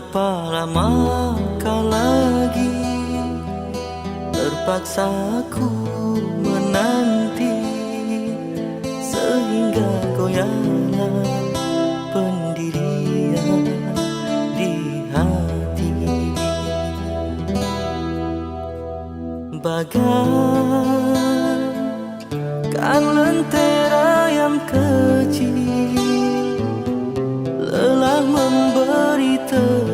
Berapa lama kau lagi Terpaksa ku menanti Sehingga goyahlah pendirian di hati? Bagaikan lentera yang kecil Lelah memberi Tak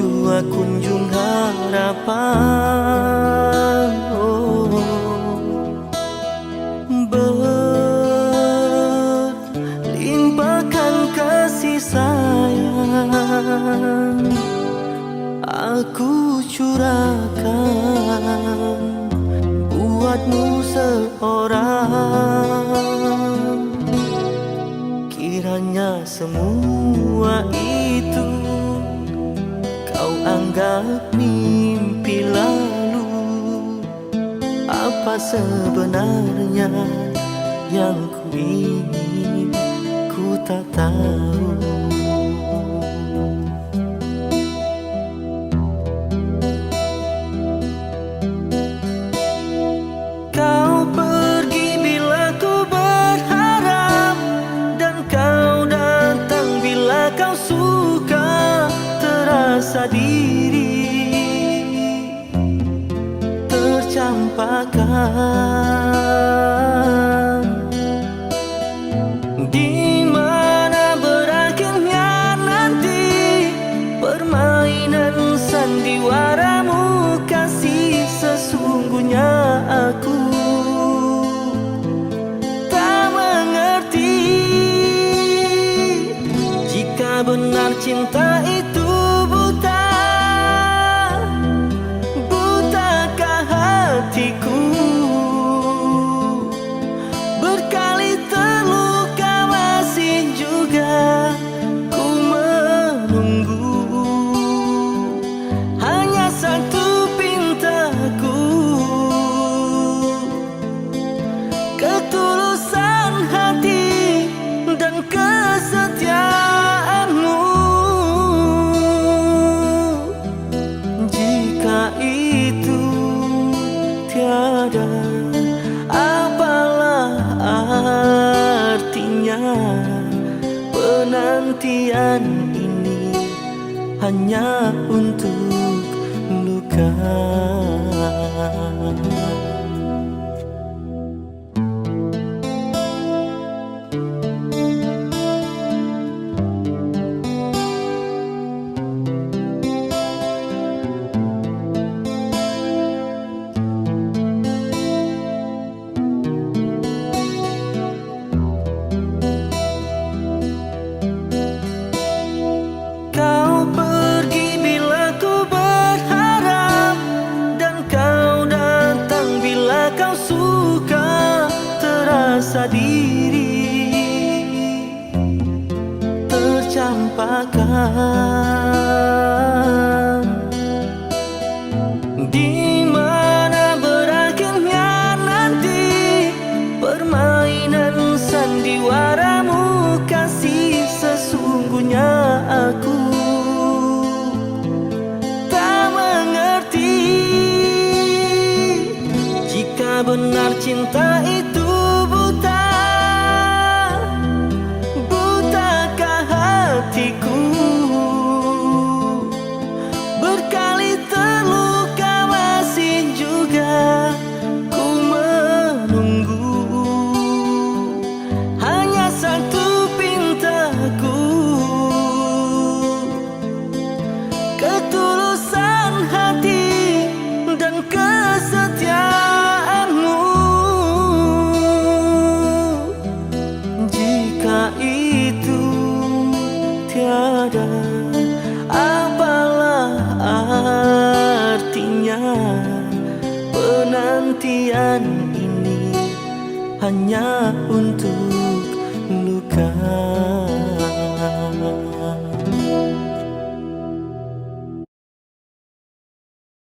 jua kunjung harapan oh. Berlimpahkan kasih sayang Aku curahkan Buatmu seorang Kiranya semua itu mimpi lalu Apa sebenarnya yang ku ingin? Ku tak tahu Terasa diri tercampakkan. Di mana berakhirnya nanti Permainan sandiwaramu kasih sesungguhnya aku. Tak mengerti Jika benar cinta itu Penantian ini hanya untuk luka Terasa diri tercampakkan. Di mana berakhirnya nanti Permainan sandiwaramu kasih sesungguhnya aku. Tak mengerti Jika benar cinta itu kejadian ini hanya untuk luka.